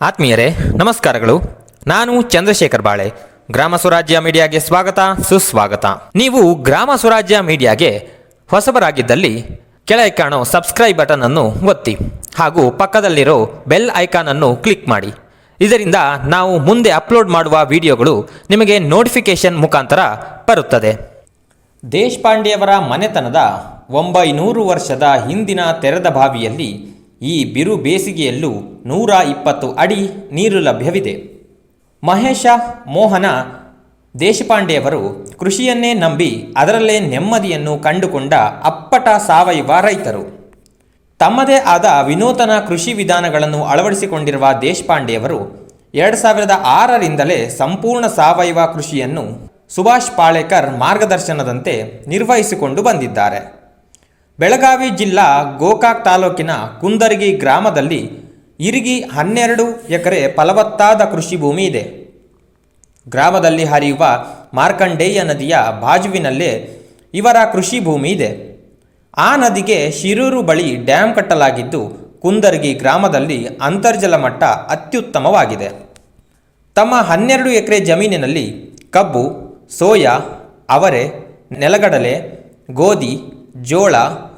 ಆತ್ಮೀಯರೇ, ನಮಸ್ಕಾರಗಳು. ನಾನು ಚಂದ್ರಶೇಖರ್ ಬಾಳೆ. ಗ್ರಾಮ ಸ್ವರಾಜ್ಯ ಮೀಡಿಯಾಗೆ ಸ್ವಾಗತ, ಸುಸ್ವಾಗತ. ನೀವು ಗ್ರಾಮ ಸ್ವರಾಜ್ಯ ಮೀಡಿಯಾಗೆ ಹೊಸಬರಾಗಿದ್ದಲ್ಲಿ ಕೆಳಗೆ ಕಾಣೋ ಸಬ್ಸ್ಕ್ರೈಬ್ ಬಟನ್ ಅನ್ನು ಒತ್ತಿ ಹಾಗೂ ಪಕ್ಕದಲ್ಲಿರೋ ಬೆಲ್ ಐಕಾನ್ ಅನ್ನು ಕ್ಲಿಕ್ ಮಾಡಿ. ಇದರಿಂದ ನಾವು ಮುಂದೆ ಅಪ್ಲೋಡ್ ಮಾಡುವ ವಿಡಿಯೋಗಳು ನಿಮಗೆ ನೋಟಿಫಿಕೇಶನ್ ಮುಖಾಂತರ ಬರುತ್ತದೆ. ದೇಶಪಾಂಡೆಯವರ ಮನೆತನದ ಒಂಬೈನೂರು ವರ್ಷದ ಹಿಂದಿನ ತೆರೆದ ಬಾವಿಯಲ್ಲಿ ಈ ಬಿರು ಬೇಸಿಗೆಯಲ್ಲೂ ನೂರ ಇಪ್ಪತ್ತು ಅಡಿ ನೀರು ಲಭ್ಯವಿದೆ. ಮಹೇಶ ಮೋಹನ ದೇಶಪಾಂಡೆಯವರು ಕೃಷಿಯನ್ನೇ ನಂಬಿ ಅದರಲ್ಲೇ ನೆಮ್ಮದಿಯನ್ನು ಕಂಡುಕೊಂಡ ಅಪ್ಪಟ ಸಾವಯವ ರೈತರು. ತಮ್ಮದೇ ಆದ ವಿನೂತನ ಕೃಷಿ ವಿಧಾನಗಳನ್ನು ಅಳವಡಿಸಿಕೊಂಡಿರುವ ದೇಶಪಾಂಡೆಯವರು ಎರಡು ಸಾವಿರದ ಆರರಿಂದಲೇ ಸಂಪೂರ್ಣ ಸಾವಯವ ಕೃಷಿಯನ್ನು ಸುಭಾಷ್ ಪಾಳೇಕರ್ ಮಾರ್ಗದರ್ಶನದಂತೆ ನಿರ್ವಹಿಸಿಕೊಂಡು ಬಂದಿದ್ದಾರೆ. ಬೆಳಗಾವಿ ಜಿಲ್ಲಾ ಗೋಕಾಕ್ ತಾಲೂಕಿನ ಕುಂದರ್ಗಿ ಗ್ರಾಮದಲ್ಲಿ ಇರಿಗಿ ಹನ್ನೆರಡು ಎಕರೆ ಫಲವತ್ತಾದ ಕೃಷಿ ಭೂಮಿ ಇದೆ. ಗ್ರಾಮದಲ್ಲಿ ಹರಿಯುವ ಮಾರ್ಕಂಡೇಯ ನದಿಯ ಬಾಜುವಿನಲ್ಲೇ ಇವರ ಕೃಷಿ ಭೂಮಿ ಇದೆ. ಆ ನದಿಗೆ ಶಿರೂರು ಬಳಿ ಡ್ಯಾಂ ಕಟ್ಟಲಾಗಿದ್ದು ಕುಂದರ್ಗಿ ಗ್ರಾಮದಲ್ಲಿ ಅಂತರ್ಜಲ ಮಟ್ಟ ಅತ್ಯುತ್ತಮವಾಗಿದೆ. ತಮ್ಮ ಹನ್ನೆರಡು ಎಕರೆ ಜಮೀನಿನಲ್ಲಿ ಕಬ್ಬು, ಸೋಯಾ, ಅವರೆ, ನೆಲಗಡಲೆ, ಗೋಧಿ ಜೋಳ,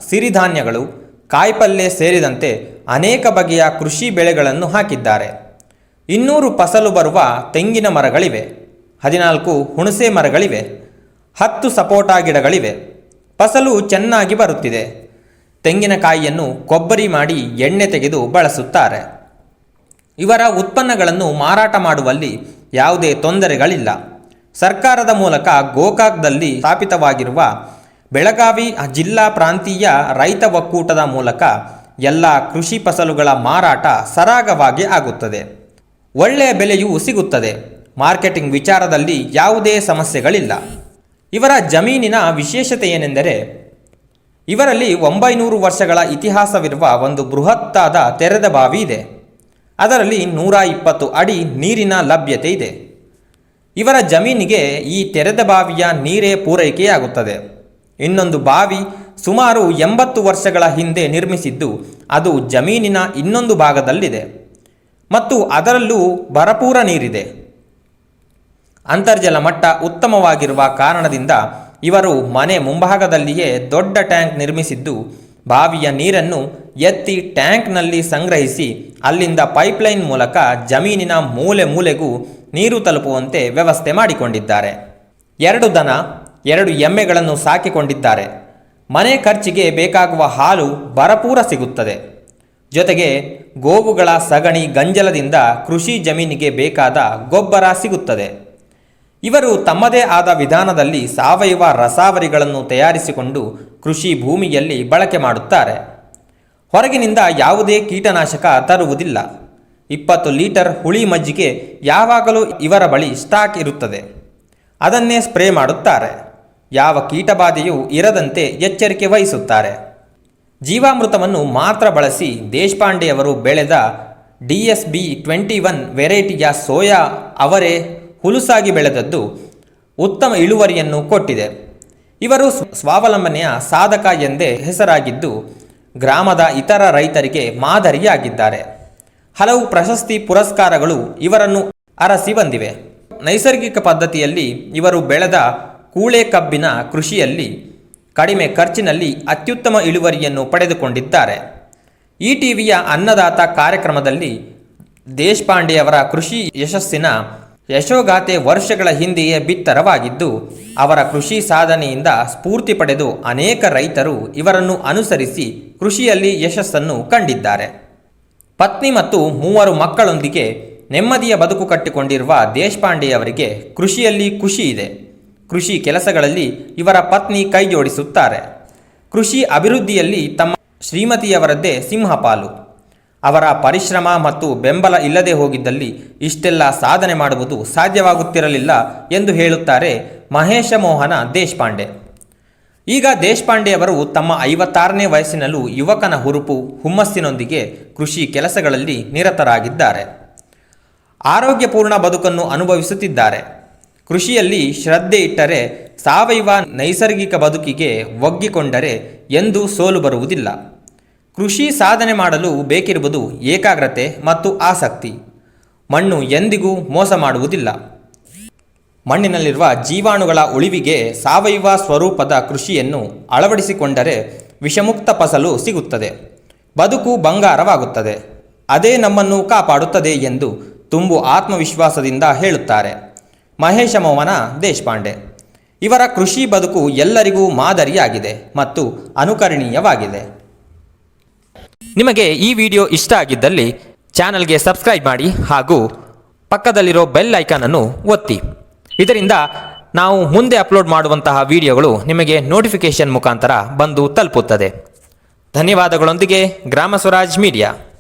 ಸಿರಿಧಾನ್ಯಗಳು, ಕಾಯಿಪಲ್ಲೆ ಸೇರಿದಂತೆ ಅನೇಕ ಬಗೆಯ ಕೃಷಿ ಬೆಳೆಗಳನ್ನು ಹಾಕಿದ್ದಾರೆ. ಇನ್ನೂರು ಫಸಲು ಬರುವ ತೆಂಗಿನ ಮರಗಳಿವೆ. ಹದಿನಾಲ್ಕು ಹುಣಸೆ ಮರಗಳಿವೆ. ಹತ್ತು ಸಪೋಟಾ ಗಿಡಗಳಿವೆ. ಫಸಲು ಚೆನ್ನಾಗಿ ಬರುತ್ತಿದೆ. ತೆಂಗಿನಕಾಯಿಯನ್ನು ಕೊಬ್ಬರಿ ಮಾಡಿ ಎಣ್ಣೆ ತೆಗೆದು ಬಳಸುತ್ತಾರೆ. ಇವರ ಉತ್ಪನ್ನಗಳನ್ನು ಮಾರಾಟ ಮಾಡುವಲ್ಲಿ ಯಾವುದೇ ತೊಂದರೆಗಳಿಲ್ಲ. ಸರ್ಕಾರದ ಮೂಲಕ ಗೋಕಾಕ್ದಲ್ಲಿ ಸ್ಥಾಪಿತವಾಗಿರುವ ಬೆಳಗಾವಿ ಜಿಲ್ಲಾ ಪ್ರಾಂತೀಯ ರೈತ ಒಕ್ಕೂಟದ ಮೂಲಕ ಎಲ್ಲ ಕೃಷಿ ಫಸಲುಗಳ ಮಾರಾಟ ಸರಾಗವಾಗಿ ಆಗುತ್ತದೆ. ಒಳ್ಳೆಯ ಬೆಲೆಯೂ ಸಿಗುತ್ತದೆ. ಮಾರ್ಕೆಟಿಂಗ್ ವಿಚಾರದಲ್ಲಿ ಯಾವುದೇ ಸಮಸ್ಯೆಗಳಿಲ್ಲ. ಇವರ ಜಮೀನಿನ ವಿಶೇಷತೆ ಏನೆಂದರೆ, ಇವರಲ್ಲಿ ಒಂಬೈನೂರು ವರ್ಷಗಳ ಇತಿಹಾಸವಿರುವ ಒಂದು ಬೃಹತ್ತಾದ ತೆರೆದ ಬಾವಿ ಇದೆ. ಅದರಲ್ಲಿ ನೂರ ಇಪ್ಪತ್ತು ಅಡಿ ನೀರಿನ ಲಭ್ಯತೆ ಇದೆ. ಇವರ ಜಮೀನಿಗೆ ಈ ತೆರೆದ ಬಾವಿಯ ನೀರೇ ಪೂರೈಕೆಯಾಗುತ್ತದೆ. ಇನ್ನೊಂದು ಬಾವಿ ಸುಮಾರು ಎಂಬತ್ತು ವರ್ಷಗಳ ಹಿಂದೆ ನಿರ್ಮಿಸಿದ್ದು, ಅದು ಜಮೀನಿನ ಇನ್ನೊಂದು ಭಾಗದಲ್ಲಿದೆ ಮತ್ತು ಅದರಲ್ಲೂ ಭರಪೂರ ನೀರಿದೆ. ಅಂತರ್ಜಲ ಮಟ್ಟ ಉತ್ತಮವಾಗಿರುವ ಕಾರಣದಿಂದ ಇವರು ಮನೆ ಮುಂಭಾಗದಲ್ಲಿಯೇ ದೊಡ್ಡ ಟ್ಯಾಂಕ್ ನಿರ್ಮಿಸಿದ್ದು, ಬಾವಿಯ ನೀರನ್ನು ಎತ್ತಿ ಟ್ಯಾಂಕ್ನಲ್ಲಿ ಸಂಗ್ರಹಿಸಿ ಅಲ್ಲಿಂದ ಪೈಪ್ಲೈನ್ ಮೂಲಕ ಜಮೀನಿನ ಮೂಲೆ ಮೂಲೆಗೂ ನೀರು ತಲುಪುವಂತೆ ವ್ಯವಸ್ಥೆ ಮಾಡಿಕೊಂಡಿದ್ದಾರೆ. ಎರಡು ದನ ಎರಡು ಎಮ್ಮೆಗಳನ್ನು ಸಾಕಿಕೊಂಡಿದ್ದಾರೆ. ಮನೆ ಖರ್ಚಿಗೆ ಬೇಕಾಗುವ ಹಾಲು ಭರಪೂರ ಸಿಗುತ್ತದೆ. ಜೊತೆಗೆ ಗೋವುಗಳ ಸಗಣಿ ಗಂಜಲದಿಂದ ಕೃಷಿ ಜಮೀನಿಗೆ ಬೇಕಾದ ಗೊಬ್ಬರ ಸಿಗುತ್ತದೆ. ಇವರು ತಮ್ಮದೇ ಆದ ವಿಧಾನದಲ್ಲಿ ಸಾವಯವ ರಸಾವರಿಗಳನ್ನು ತಯಾರಿಸಿಕೊಂಡು ಕೃಷಿ ಭೂಮಿಯಲ್ಲಿ ಬಳಕೆ ಮಾಡುತ್ತಾರೆ. ಹೊರಗಿನಿಂದ ಯಾವುದೇ ಕೀಟನಾಶಕ ತರುವುದಿಲ್ಲ. ಇಪ್ಪತ್ತು ಲೀಟರ್ ಹುಳಿ ಮಜ್ಜಿಗೆ ಯಾವಾಗಲೂ ಇವರ ಬಳಿ ಸ್ಟಾಕ್ ಇರುತ್ತದೆ. ಅದನ್ನೇ ಸ್ಪ್ರೇ ಮಾಡುತ್ತಾರೆ. ಯಾವ ಕೀಟಬಾಧೆಯೂ ಇರದಂತೆ ಎಚ್ಚರಿಕೆ ವಹಿಸುತ್ತಾರೆ. ಜೀವಾಮೃತವನ್ನು ಮಾತ್ರ ಬಳಸಿ ದೇಶಪಾಂಡೆಯವರು ಬೆಳೆದ D S B twenty one ವೆರೈಟಿಯ soya ಅವರೇ ಹುಲುಸಾಗಿ ಬೆಳೆದದ್ದು ಉತ್ತಮ ಇಳುವರಿಯನ್ನು ಕೊಟ್ಟಿದೆ. ಇವರು ಸ್ವಾವಲಂಬನೆಯ ಸಾಧಕ ಎಂದೇ ಹೆಸರಾಗಿದ್ದು ಗ್ರಾಮದ ಇತರ ರೈತರಿಗೆ ಮಾದರಿಯಾಗಿದ್ದಾರೆ. ಹಲವು ಪ್ರಶಸ್ತಿ ಪುರಸ್ಕಾರಗಳು ಇವರನ್ನು ಅರಸಿ ಬಂದಿವೆ. ನೈಸರ್ಗಿಕ ಪದ್ಧತಿಯಲ್ಲಿ ಇವರು ಬೆಳೆದ ಕೂಳೆ ಕಬ್ಬಿನ ಕೃಷಿಯಲ್ಲಿ ಕಡಿಮೆ ಖರ್ಚಿನಲ್ಲಿ ಅತ್ಯುತ್ತಮ ಇಳುವರಿಯನ್ನು ಪಡೆದುಕೊಂಡಿದ್ದಾರೆ. ಈ ಟಿವಿಯ ಅನ್ನದಾತ ಕಾರ್ಯಕ್ರಮದಲ್ಲಿ ದೇಶಪಾಂಡೆಯವರ ಕೃಷಿ ಯಶಸ್ಸಿನ ಯಶೋಗಾಥೆ ವರ್ಷಗಳ ಹಿಂದೆಯೇ ಬಿತ್ತರವಾಗಿದ್ದು, ಅವರ ಕೃಷಿ ಸಾಧನೆಯಿಂದ ಸ್ಫೂರ್ತಿ ಪಡೆದು ಅನೇಕ ರೈತರು ಇವರನ್ನು ಅನುಸರಿಸಿ ಕೃಷಿಯಲ್ಲಿ ಯಶಸ್ಸನ್ನು ಕಂಡಿದ್ದಾರೆ. ಪತ್ನಿ ಮತ್ತು ಮೂವರು ಮಕ್ಕಳೊಂದಿಗೆ ನೆಮ್ಮದಿಯ ಬದುಕು ಕಟ್ಟಿಕೊಂಡಿರುವ ದೇಶಪಾಂಡೆಯವರಿಗೆ ಕೃಷಿಯಲ್ಲಿ ಖುಷಿ ಇದೆ. ಕೃಷಿ ಕೆಲಸಗಳಲ್ಲಿ ಇವರ ಪತ್ನಿ ಕೈಜೋಡಿಸುತ್ತಾರೆ. ಕೃಷಿ ಅಭಿವೃದ್ಧಿಯಲ್ಲಿ ತಮ್ಮ ಶ್ರೀಮತಿಯವರದ್ದೇ ಸಿಂಹಪಾಲು. ಅವರ ಪರಿಶ್ರಮ ಮತ್ತು ಬೆಂಬಲ ಇಲ್ಲದೆ ಹೋಗಿದ್ದಲ್ಲಿ ಇಷ್ಟೆಲ್ಲ ಸಾಧನೆ ಮಾಡುವುದು ಸಾಧ್ಯವಾಗುತ್ತಿರಲಿಲ್ಲ ಎಂದು ಹೇಳುತ್ತಾರೆ ಮಹೇಶ ಮೋಹನ ದೇಶಪಾಂಡೆ. ಈಗ ದೇಶಪಾಂಡೆಯವರು ತಮ್ಮ ಐವತ್ತಾರನೇ ವಯಸ್ಸಿನಲ್ಲೂ ಯುವಕನ ಹುರುಪು ಹುಮ್ಮಸ್ಸಿನೊಂದಿಗೆ ಕೃಷಿ ಕೆಲಸಗಳಲ್ಲಿ ನಿರತರಾಗಿದ್ದಾರೆ. ಆರೋಗ್ಯಪೂರ್ಣ ಬದುಕನ್ನು ಅನುಭವಿಸುತ್ತಿದ್ದಾರೆ. ಕೃಷಿಯಲ್ಲಿ ಶ್ರದ್ಧೆ ಇಟ್ಟರೆ ಸಾವಯವ ನೈಸರ್ಗಿಕ ಬದುಕಿಗೆ ಒಗ್ಗಿಕೊಂಡರೆ ಎಂದು ಸೋಲು ಬರುವುದಿಲ್ಲ. ಕೃಷಿ ಸಾಧನೆ ಮಾಡಲು ಬೇಕಿರುವುದು ಏಕಾಗ್ರತೆ ಮತ್ತು ಆಸಕ್ತಿ. ಮಣ್ಣು ಎಂದಿಗೂ ಮೋಸ ಮಾಡುವುದಿಲ್ಲ. ಮಣ್ಣಿನಲ್ಲಿರುವ ಜೀವಾಣುಗಳ ಉಳಿವಿಗೆ ಸಾವಯವ ಸ್ವರೂಪದ ಕೃಷಿಯನ್ನು ಅಳವಡಿಸಿಕೊಂಡರೆ ವಿಷಮುಕ್ತ ಫಸಲು ಸಿಗುತ್ತದೆ. ಬದುಕು ಬಂಗಾರವಾಗುತ್ತದೆ. ಅದೇ ನಮ್ಮನ್ನು ಕಾಪಾಡುತ್ತದೆ ಎಂದು ತುಂಬು ಆತ್ಮವಿಶ್ವಾಸದಿಂದ ಹೇಳುತ್ತಾರೆ. ಮಹೇಶ ಮೋಹನ ದೇಶಪಾಂಡೆ. ಇವರ ಕೃಷಿ ಬದುಕು ಎಲ್ಲರಿಗೂ ಮಾದರಿಯಾಗಿದೆ ಮತ್ತು ಅನುಕರಣೀಯವಾಗಿದೆ. ನಿಮಗೆ ಈ ವಿಡಿಯೋ ಇಷ್ಟ ಆಗಿದ್ದಲ್ಲಿ ಚಾನಲ್ಗೆ ಸಬ್ಸ್ಕ್ರೈಬ್ ಮಾಡಿ ಹಾಗೂ ಪಕ್ಕದಲ್ಲಿರೋ ಬೆಲ್ ಐಕಾನನ್ನು ಒತ್ತಿ. ಇದರಿಂದ ನಾವು ಮುಂದೆ ಅಪ್ಲೋಡ್ ಮಾಡುವಂತಹ ವಿಡಿಯೋಗಳು ನಿಮಗೆ ನೋಟಿಫಿಕೇಶನ್ ಮುಖಾಂತರ ಬಂದು ತಲುಪುತ್ತದೆ. ಧನ್ಯವಾದಗಳೊಂದಿಗೆ ಗ್ರಾಮ ಸ್ವರಾಜ್ ಮೀಡಿಯಾ.